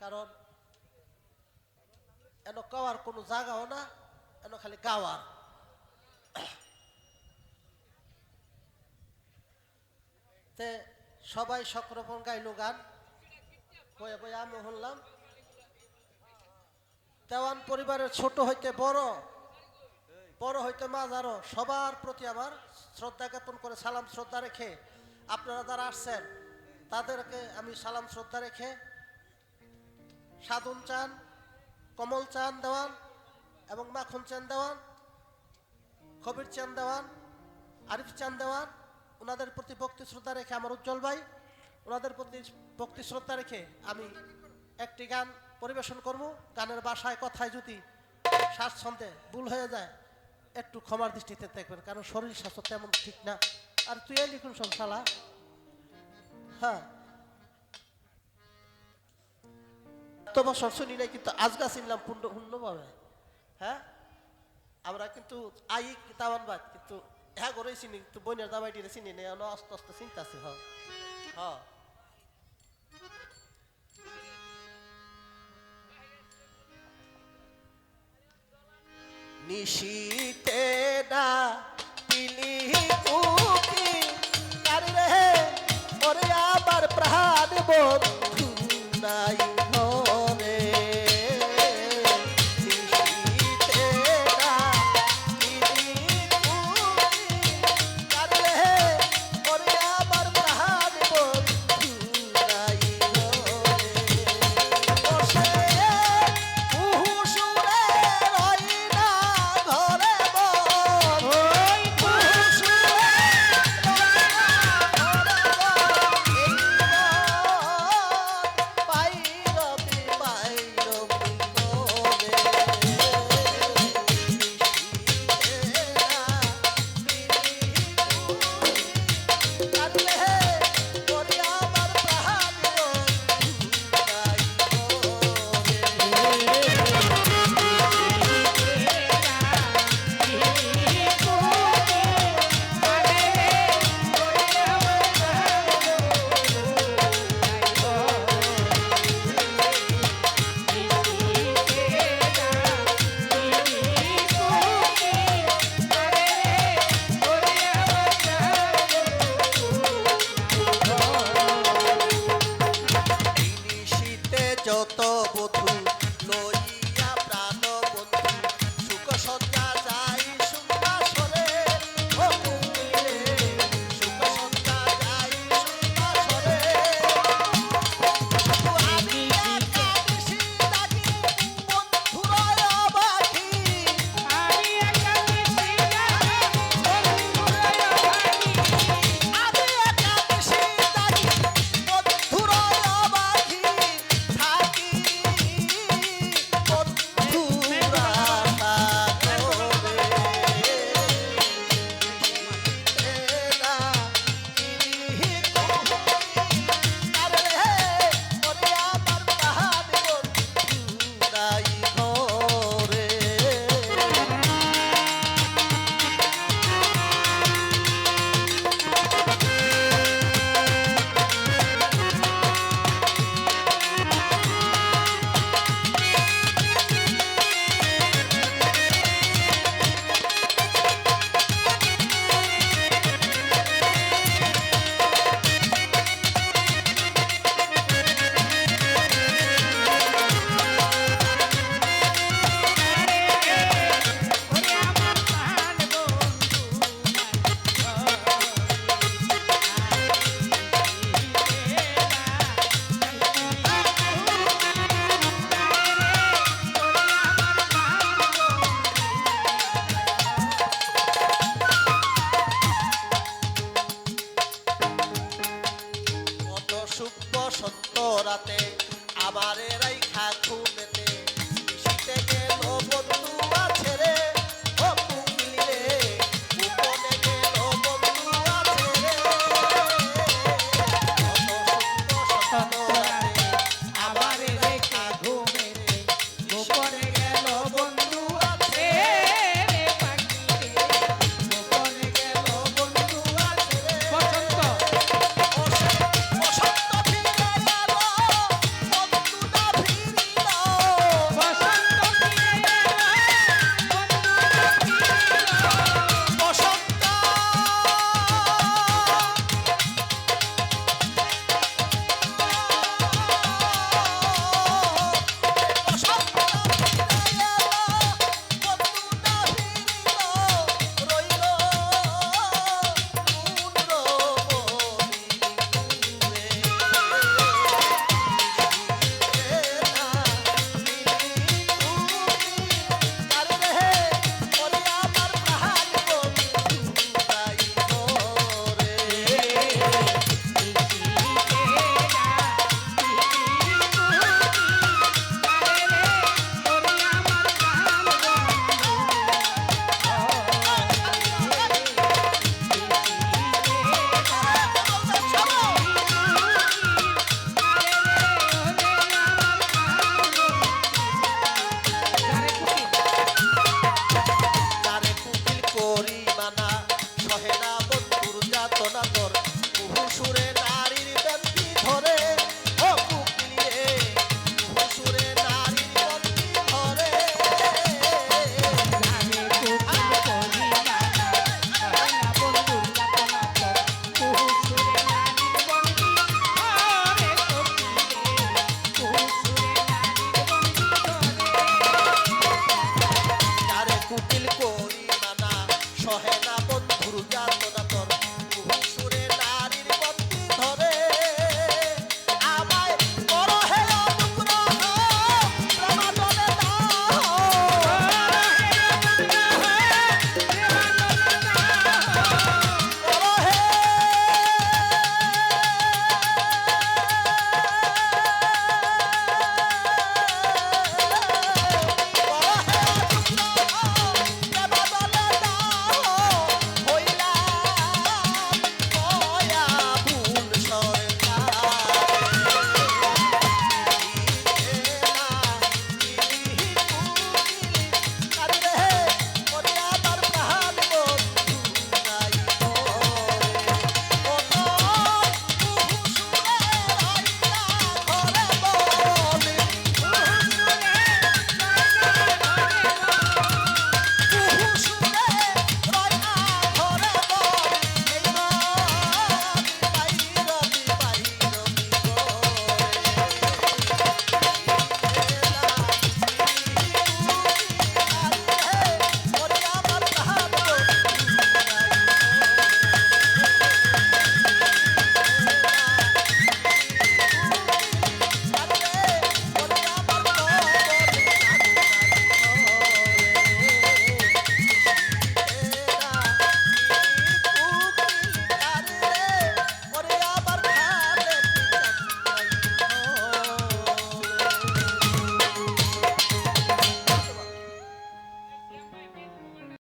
কারণ এন কাওয়ার কোনো জায়গাও না, এন খালি গাওয়ার। তে সবাই সকরকম গাইলো গান। বয়ে বয়ে আমি শুনলাম দেওয়ান পরিবারের ছোট হইতে বড় বড় হইতে মাঝারো, সবার প্রতি আমার শ্রদ্ধা জ্ঞাপন করে সালাম শ্রদ্ধা রেখে আপনারা যারা আসছেন, তাদেরকে আমি সালাম শ্রদ্ধা রেখে সাধন চান, কমল চান দেওয়ান এবং মাখন চান দেওয়ান কবির চান দেওয়ান, আরিফ চান দেওয়ান, ওনাদের প্রতি ভক্তি শ্রদ্ধা রেখে আমার উজ্জ্বল ভাই, ওনাদের প্রতি ভক্তি শ্রদ্ধা রেখে আমি একটি গান পরিবেশন করব। গানের বাসায় কথায় যদি শ্বাসছন্দে ভুল হয়ে যায়, একটু ক্ষমার দৃষ্টিতে দেখবেন, কারণ শরীর স্বাস্থ্য তেমন ঠিক না। আর তুই লিখুন শালা হ্যাঁ। তো বছর শুনি নাই কিন্তু আজগা চিনলাম পূর্ণ পূর্ণভাবে হ্যাঁ? আমরা কিন্তু আই তাওয়ানবাদ কিন্তু হ্যাঁ চিনি, কিন্তু বইনের দামাইটিরে চিনি নেই, অন আস্তে আস্তে চিন্তাছি হ হ নিশীতে বসন্ত রাতে আবার ঘুমের